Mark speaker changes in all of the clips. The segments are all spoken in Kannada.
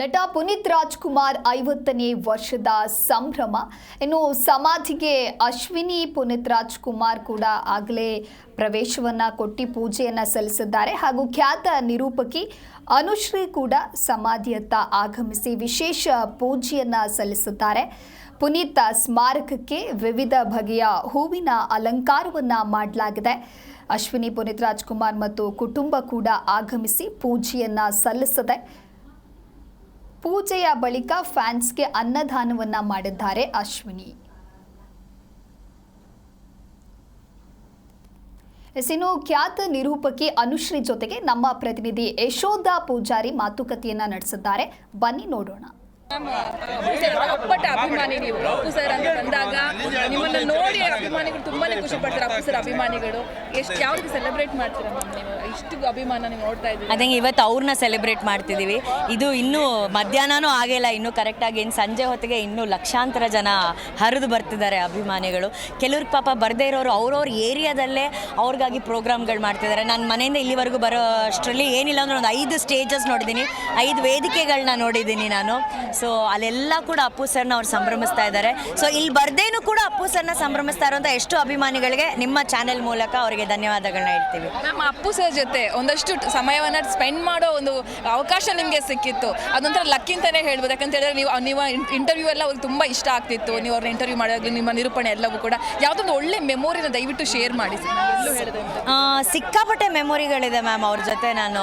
Speaker 1: ನಟ ಪುನೀತ್ ರಾಜ್ಕುಮಾರ್ ಐವತ್ತನೇ ವರ್ಷದ ಸಂಭ್ರಮ. ಇನ್ನು ಸಮಾಧಿಗೆ ಅಶ್ವಿನಿ ಪುನೀತ್ ರಾಜ್ಕುಮಾರ್ ಕೂಡ ಆಗಲೇ ಪ್ರವೇಶವನ್ನ ಕೊಟ್ಟು ಪೂಜೆಯನ್ನು ಸಲ್ಲಿಸಿದ್ದಾರೆ. ಹಾಗೂ ಖ್ಯಾತ ನಿರೂಪಕಿ ಅನುಶ್ರೀ ಕೂಡ ಸಮಾಧಿಯತ್ತ ಆಗಮಿಸಿ ವಿಶೇಷ ಪೂಜೆಯನ್ನು ಸಲ್ಲಿಸಿದ್ದಾರೆ. ಪುನೀತ್ ಸ್ಮಾರಕಕ್ಕೆ ವಿವಿಧ ಬಗೆಯ ಹೂವಿನ ಅಲಂಕಾರವನ್ನ ಮಾಡಲಾಗಿದೆ. ಅಶ್ವಿನಿ, ಪುನೀತ್ ರಾಜ್ಕುಮಾರ್ ಮತ್ತು ಕುಟುಂಬ ಕೂಡ ಆಗಮಿಸಿ ಪೂಜೆಯನ್ನು ಸಲ್ಲಿಸಿದೆ. ಪೂಜೆಯ ಬಳಿಕ ಫ್ಯಾನ್ಸ್ಗೆ ಅನ್ನದಾನವನ್ನ ಮಾಡಿದ್ದಾರೆ ಅಶ್ವಿನಿ. ಇನ್ನು ಖ್ಯಾತ ನಿರೂಪಕಿ ಅನುಶ್ರೀ ಜೊತೆಗೆ ನಮ್ಮ ಪ್ರತಿನಿಧಿ ಯಶೋಧ ಪೂಜಾರಿ ಮಾತುಕತೆಯನ್ನ ನಡೆಸಿದ್ದಾರೆ. ಬನ್ನಿ ನೋಡೋಣ.
Speaker 2: ಅಪ್ಪಟ ಅಭಿಮಾನಿ ನೀವು. ಅಪ್ಪು ಸರ್ ಅಂತ ಬಂದಾಗ ನಿಮ್ಮನ್ನ ನೋಡಿ ಅಭಿಮಾನಿಗಳು ತುಂಬಾನೇ ಖುಷಿ ಪಡ್ತಾರೆ ಅಪ್ಪು ಸರ್ ಅಭಿಮಾನಿಗಳು. ಎಷ್ಟು ಯಾವ್ದು ಸೆಲೆಬ್ರೇಟ್ ಮಾಡ್ತೀರಾ ನೀವು? ಇಷ್ಟು ಅಭಿಮಾನ ನೀವು ನೋಡ್ತಾ ಇದ್ದೀವಿ
Speaker 3: ಅದೇ ಇವತ್ತು ಅವ್ರನ್ನ ಸೆಲೆಬ್ರೇಟ್ ಮಾಡ್ತಿದ್ದೀವಿ. ಇದು ಇನ್ನೂ ಮಧ್ಯಾಹ್ನನೂ ಆಗಿಲ್ಲ, ಇನ್ನೂ ಕರೆಕ್ಟಾಗಿ ಇನ್ನು ಸಂಜೆ ಹೊತ್ತಿಗೆ ಇನ್ನೂ ಲಕ್ಷಾಂತರ ಜನ ಹರಿದು ಬರ್ತಿದ್ದಾರೆ ಅಭಿಮಾನಿಗಳು. ಕೆಲವ್ರ ಪಾಪ ಬರದೇ ಇರೋರು ಅವ್ರವ್ರ ಏರಿಯಾದಲ್ಲೇ ಅವ್ರಿಗಾಗಿ ಪ್ರೋಗ್ರಾಮ್ಗಳು ಮಾಡ್ತಿದ್ದಾರೆ. ನಾನು ಮನೆಯಿಂದ ಇಲ್ಲಿವರೆಗೂ ಬರೋ ಅಷ್ಟರಲ್ಲಿ ಏನಿಲ್ಲ ಅಂದ್ರೆ ಒಂದು ಐದು ಸ್ಟೇಜಸ್ ನೋಡಿದ್ದೀನಿ. ಐದು ವೇದಿಕೆಗಳನ್ನ ನೋಡಿದ್ದೀನಿ ನಾನು. ಸೊ ಅಲ್ಲೆಲ್ಲ ಕೂಡ ಅಪ್ಪು ಸರ್ನ ಅವ್ರು ಸಂಭ್ರಮಿಸ್ತಾ ಇದ್ದಾರೆ. ಸೊ ಇಲ್ಲಿ ಬರ್ದೇನು ಕೂಡ ಅಪ್ಪು ಸರ್ನ ಸಂಭ್ರಮಿಸ್ತಾ ಇರುವಂತ ಎಷ್ಟು ಅಭಿಮಾನಿಗಳಿಗೆ ನಿಮ್ಮ ಚಾನೆಲ್ ಮೂಲಕ ಅವರಿಗೆ ಧನ್ಯವಾದಗಳನ್ನ ಹೇಳ್ತೀವಿ.
Speaker 2: ನಮ್ಮ ಅಪ್ಪು ಸರ್ ಜೊತೆ ಒಂದಷ್ಟು ಸಮಯವನ್ನ ಸ್ಪೆಂಡ್ ಮಾಡೋ ಒಂದು ಅವಕಾಶ ನಿಮಗೆ ಸಿಕ್ಕಿತ್ತು. ಅದೊಂಥರ ಲಕ್ಕಿ ಅಂತಾನೆ ಹೇಳ್ಬೋದು. ಯಾಕಂತ ಹೇಳಿದ್ರೆ ನೀವು ನೀವು ಇಂಟರ್ವ್ಯೂ ಎಲ್ಲ ಅವ್ರಿಗೆ ತುಂಬಾ ಇಷ್ಟ ಆಗ್ತಿತ್ತು. ನೀವು ಅವ್ರನ್ನ ಇಂಟರ್ವ್ಯೂ ಮಾಡೋದು ನಿಮ್ಮ ನಿರೂಪಣೆ ಎಲ್ಲವೂ ಕೂಡ ಯಾವುದೊಂದು ಒಳ್ಳೆ ಮೆಮೊರಿನ ದಯವಿಟ್ಟು ಶೇರ್ ಮಾಡಿ
Speaker 3: ಸಿಕ್ಕಾಪಟ್ಟೆ ಮೆಮೊರಿಗಳಿದೆ ಮ್ಯಾಮ್ ಅವ್ರ ಜೊತೆ ನಾನು.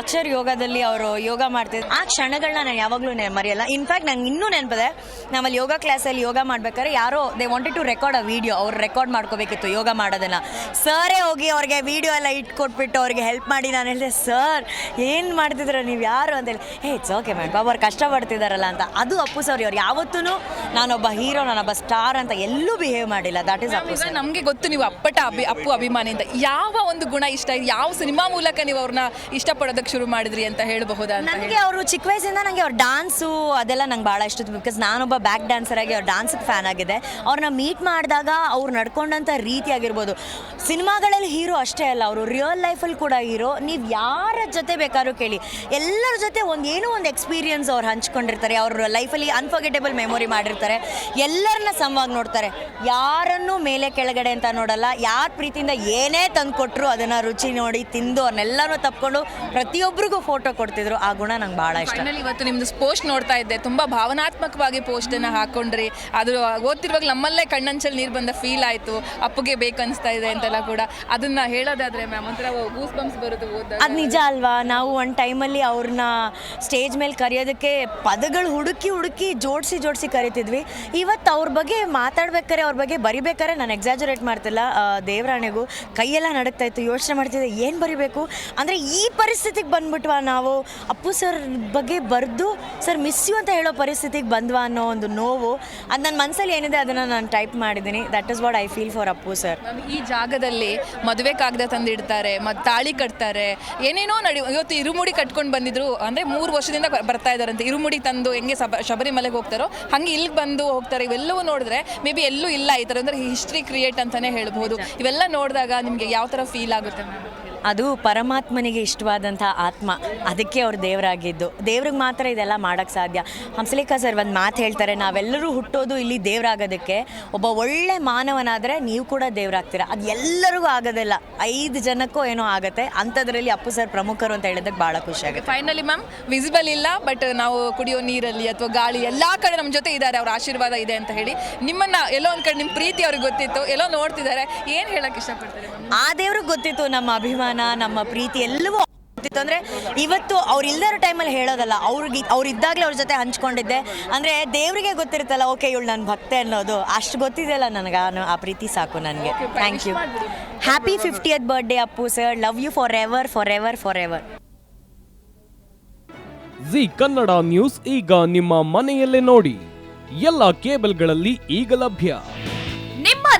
Speaker 3: ಅಕ್ಷರ್ ಯೋಗದಲ್ಲಿ ಅವರು ಯೋಗ ಮಾಡ್ತಿದ್ದೆ ಆ ಕ್ಷಣಗಳನ್ನ ನಾನು ಯಾವಾಗಲೂ ಮರೆಯಲ್ಲ. ಇನ್ಫ್ಯಾಕ್ಟ್ ನಂಗೆ ಇನ್ನೂ ನೆನಪಿದೆ ನಾವಲ್ಲಿ ಯೋಗ ಕ್ಲಾಸಲ್ಲಿ ಯೋಗ ಮಾಡ್ಬೇಕಾದ್ರೆ ಯಾರೋ they wanted to record a video ಅವ್ರು ರೆಕಾರ್ಡ್ ಮಾಡ್ಕೋಬೇಕಿತ್ತು ಯೋಗ ಮಾಡೋದನ್ನು. ಸರೇ ಹೋಗಿ ಅವ್ರಿಗೆ ವಿಡಿಯೋ ಎಲ್ಲ ಇಟ್ಕೊಟ್ಬಿಟ್ಟು ಅವ್ರಿಗೆ ಹೆಲ್ಪ್ ಮಾಡಿ ನಾನು ಹೇಳಿದೆ ಸರ್ ಏನು ಮಾಡ್ತಿದ್ರ ನೀವು ಯಾರು? ಅಂತೇಳಿ ಹೇ ಇಟ್ಸ್ ಓಕೆ ಮ್ಯಾಮ್ ಬಾಬು ಅವ್ರು ಕಷ್ಟಪಡ್ತಿದ್ದಾರಲ್ಲ ಅಂತ. ಅದು ಅಪ್ಪು ಸರ್ ಅವ್ರು. ಯಾವತ್ತೂ ನಾನೊಬ್ಬ ಹೀರೋ ನಾನೊಬ್ಬ ಸ್ಟಾರ್ ಅಂತ ಎಲ್ಲೂ ಬಿಹೇವ್ ಮಾಡಿಲ್ಲ. ದಟ್ ಇಸ್ ಅಪ್ಪು
Speaker 2: ನಮಗೆ ಗೊತ್ತು ನೀವು ಅಪ್ಪಟ ಅಭಿ ಅಪ್ಪು ಅಭಿಮಾನಿ ಅಂತ. ಯಾವ ಒಂದು ಗುಣ ಇಷ್ಟ ಇದೆ ಯಾವ ಸಿನಿಮಾ ಮೂಲಕ ನೀವು ಅವ್ರನ್ನ ಇಷ್ಟಪಡೋದಕ್ಕೆ ಶುರು ಮಾಡಿದ್ರಿ ಅಂತ ಹೇಳಬಹುದಾ
Speaker 3: ನನಗೆ ಅವರು ಚಿಕ್ಕ ವಯಸ್ಸಿಂದ ನನಗೆ ಅವ್ರ ಡಾನ್ಸು ಅದೆಲ್ಲ ನಂಗೆ ಭಾಳ ಇಷ್ಟ ಬಿಕಾಸ್ ನಾನೊಬ್ಬ ಬ್ಯಾಕ್ ಡ್ಯಾನ್ಸರ್ ಆಗಿ ಅವ್ರ ಡಾನ್ಸಿಗೆ ಫ್ಯಾನ್ ಆಗಿದೆ ಅವ್ರನ್ನ ಮೀಟ್ ಮಾಡಿದಾಗ ಅವ್ರು ನಡ್ಕೊಂಡಂಥ ರೀತಿ ಆಗಿರ್ಬೋದು. ಸಿನಿಮಾಗಳಲ್ಲಿ ಹೀರೋ ಅಷ್ಟೇ ಅಲ್ಲ, ಅವರು ರಿಯಲ್ ಲೈಫಲ್ಲಿ ಕೂಡ ಹೀರೋ ನೀವು ಯಾರ ಜೊತೆ ಬೇಕಾದ್ರೂ ಕೇಳಿ. ಎಲ್ಲರ ಜೊತೆ ಒಂದು ಏನೋ ಒಂದು ಎಕ್ಸ್ಪೀರಿಯನ್ಸ್ ಅವ್ರು ಹಂಚ್ಕೊಂಡಿರ್ತಾರೆ, ಅವ್ರ ಲೈಫಲ್ಲಿ ಅನ್ಫರ್ಗೆಟೇಬಲ್ ಮೆಮೊರಿ ಮಾಡಿರ್ತಾರೆ. ಎಲ್ಲರನ್ನ ಸಮವಾಗಿ ನೋಡ್ತಾರೆ. ಯಾರನ್ನೂ ಮೇಲೆ ಕೆಳಗಡೆ ಅಂತ ನೋಡಲ್ಲ, ಯಾರ ಪ್ರೀತಿಯಿಂದ ಏನೇ ತಂದು ಕೊಟ್ಟರು ಅದನ್ನು ರುಚಿ ನೋಡಿ ತಿಂದು ಅವ್ರನ್ನೆಲ್ಲನೂ ತಪ್ಕೊಂಡು ಪ್ರತಿಯೊಬ್ಬರಿಗೂ ಫೋಟೋ ಕೊಡ್ತಿದ್ರು. ಆ ಗುಣ ನಂಗೆ ಭಾಳ ಇಷ್ಟ.
Speaker 2: ಇವತ್ತು ನಿಮ್ಮದು ನೋಡ್ತಾ ಇದ್ದೆ. ತುಂಬ ಭಾವನಾತ್ಮಕವಾಗಿ ಪೋಸ್ಟ್ ಅನ್ನ ಹಾಕೊಂಡ್ರಿ. ಅದು ಓದ್ತಿರುವಾಗ ನಮ್ಮಲ್ಲೇ ಕಣ್ಣಂಚಲ್ಲಿ ನೀರು ಬಂದ ಫೀಲ್ ಆಯಿತು. ಅಪ್ಪಗೆ ಬೇಕನ್ನಿಸ್ತಾ ಇದೆ ಅಂತೆಲ್ಲ ಕೂಡ. ಅದನ್ನ ಹೇಳೋದಾದ್ರೆ ಮ್ಯಾಮ್ ಒಂಥರ ಗೂಸ್ ಬಂಪ್ಸ್ ಬರುತ್ತೆ ಓದಾಗ
Speaker 3: ಅದು ನಿಜ ಅಲ್ವಾ? ನಾವು ಒಂದು ಟೈಮಲ್ಲಿ ಅವ್ರನ್ನ ಸ್ಟೇಜ್ ಮೇಲೆ ಕರೆಯೋದಕ್ಕೆ ಪದಗಳು ಹುಡುಕಿ ಹುಡುಕಿ ಜೋಡಿಸಿ ಜೋಡಿಸಿ ಕರಿತಿದ್ವಿ. ಇವತ್ತು ಅವ್ರ ಬಗ್ಗೆ ಮಾತಾಡ್ಬೇಕಾರೆ, ಅವ್ರ ಬಗ್ಗೆ ಬರಿಬೇಕಾರೆ ನಾನು ಎಕ್ಸಾಜುರೇಟ್ ಮಾಡ್ತಿಲ್ಲ. ದೇವರಾಣೆಗೂ ಕೈಯೆಲ್ಲ ನಡುಕ್ತಾ ಇತ್ತು. ಯೋಚನೆ ಮಾಡ್ತಿದ್ದೆ, ಏನು ಬರಿಬೇಕು? ಅಂದರೆ ಈ ಪರಿಸ್ಥಿತಿಗೆ ಬಂದ್ಬಿಟ್ವಾ ನಾವು? ಅಪ್ಪು ಸರ್ ಬಗ್ಗೆ ಬರೆದು, ಸರ್ ಮಿಸ್ ಯು ಅಂತ ಹೇಳೋ ಪರಿಸ್ಥಿತಿಗೆ ಬಂದ್ವ ಅನ್ನೋ ಒಂದು ನೋವು. ಅದು ನನ್ನ ಮನಸ್ಸಲ್ಲಿ ಏನಿದೆ ಅದನ್ನು ನಾನು ಟೈಪ್ ಮಾಡಿದ್ದೀನಿ that is what I feel for Appu sir
Speaker 2: ಈ ಜಾಗದಲ್ಲಿ ಮದುವೆ ಕಾಗದ ತಂದಿಡ್ತಾರೆ ಮತ್ತು ತಾಳಿ ಕಟ್ತಾರೆ ಏನೇನೋ ನಡಿ ಇವತ್ತು ಇರುಮುಡಿ ಕಟ್ಕೊಂಡು ಬಂದಿದ್ರು ಅಂದರೆ ಮೂರು ವರ್ಷದಿಂದ ಬರ್ತಾ ಇದ್ದಾರಂತೆ. ಇರುಮುಡಿ ತಂದು ಹೆಂಗೆ ಸಬ ಶಬರಿಮಲೆಗೆ ಹೋಗ್ತಾರೋ ಹಂಗೆ ಇಲ್ಲಿಗೆ ಬಂದು ಹೋಗ್ತಾರೆ. ಇವೆಲ್ಲವೂ ನೋಡಿದ್ರೆ ಮೇ ಬಿ ಎಲ್ಲೂ ಇಲ್ಲ ಈ ಥರ. ಅಂದರೆ ಹಿಸ್ಟ್ರಿ ಕ್ರಿಯೇಟ್ ಅಂತಲೇ ಹೇಳ್ಬೋದು ಇವೆಲ್ಲ ನೋಡಿದಾಗ ನಿಮಗೆ ಯಾವ ಥರ ಫೀಲ್ ಆಗುತ್ತೆ
Speaker 3: ಅದು ಪರಮಾತ್ಮನಿಗೆ ಇಷ್ಟವಾದಂಥ ಆತ್ಮ. ಅದಕ್ಕೆ ಅವ್ರು ದೇವರಾಗಿದ್ದು. ದೇವ್ರಿಗೆ ಮಾತ್ರ ಇದೆಲ್ಲ ಮಾಡೋಕ್ಕೆ ಸಾಧ್ಯ. ಹಂಸಲೇಖ ಸರ್ ಒಂದು ಮಾತು ಹೇಳ್ತಾರೆ ನಾವೆಲ್ಲರೂ ಹುಟ್ಟೋದು ಇಲ್ಲಿ ದೇವರಾಗೋದಕ್ಕೆ. ಒಬ್ಬ ಒಳ್ಳೆ ಮಾನವನಾದರೆ ನೀವು ಕೂಡ ದೇವರಾಗ್ತೀರ? ಅದು ಎಲ್ಲರಿಗೂ ಆಗೋದಿಲ್ಲ. ಐದು ಜನಕ್ಕೂ ಏನೋ ಆಗುತ್ತೆ. ಅಂಥದ್ರಲ್ಲಿ ಅಪ್ಪು ಸರ್ ಪ್ರಮುಖರು ಅಂತ ಹೇಳೋದಕ್ಕೆ ಭಾಳ ಖುಷಿ ಆಗುತ್ತೆ.
Speaker 2: ಫೈನಲಿ ಮ್ಯಾಮ್ ವಿಸಿಬಲ್ ಇಲ್ಲ ಬಟ್ ನಾವು ಕುಡಿಯೋ ನೀರಲ್ಲಿ ಅಥವಾ ಗಾಳಿ ಎಲ್ಲ ಕಡೆ ನಮ್ಮ ಜೊತೆ ಇದ್ದಾರೆ ಅವ್ರ ಆಶೀರ್ವಾದ ಇದೆ ಅಂತ ಹೇಳಿ ನಿಮ್ಮನ್ನ ಎಲ್ಲೋ ಒಂದು ಕಡೆ ನಿಮ್ಮ ಪ್ರೀತಿ ಅವ್ರಿಗೆ ಗೊತ್ತಿತ್ತು ಎಲ್ಲೋ ನೋಡ್ತಿದ್ದಾರೆ. ಏನು ಹೇಳಕ್ಕೆ ಇಷ್ಟಪಡ್ತಾರೆ
Speaker 3: ಆ ದೇವ್ರಿಗೆ ಗೊತ್ತಿತ್ತು ನಮ್ಮ ಅಭಿಮಾನ ನಮ್ಮ ಪ್ರೀತಿ ಎಲ್ಲವೂ ಗೊತ್ತಿತ್ತು ಅಂದರೆ ಇವತ್ತು ಅವ್ರು ಟೈಮಲ್ಲಿ ಹೇಳೋದಲ್ಲ ಅವ್ರಿಗೆ ಅವ್ರಿದ್ದಾಗಲೇ ಅವ್ರ ಜೊತೆ ಹಂಚ್ಕೊಂಡಿದ್ದೆ. ಅಂದರೆ ದೇವರಿಗೆ ಗೊತ್ತಿರುತ್ತಲ್ಲ ಓಕೆ ಇವಳು ನನ್ನ ಭಕ್ತೆ ಅನ್ನೋದು. ಅಷ್ಟು ಗೊತ್ತಿದೆಯಲ್ಲ ನನಗೆ ಆ- ಆ ಪ್ರೀತಿ ಸಾಕು ನನಗೆ. Thank you happy fiftieth birthday Appu sir love you forever forever forever
Speaker 4: Z Kannada news ಈಗ ನಿಮ್ಮ ಮನೆಯಲ್ಲೇ ನೋಡಿ. ಎಲ್ಲ ಕೇಬಲ್ಗಳಲ್ಲಿ ಈಗ ಲಭ್ಯ.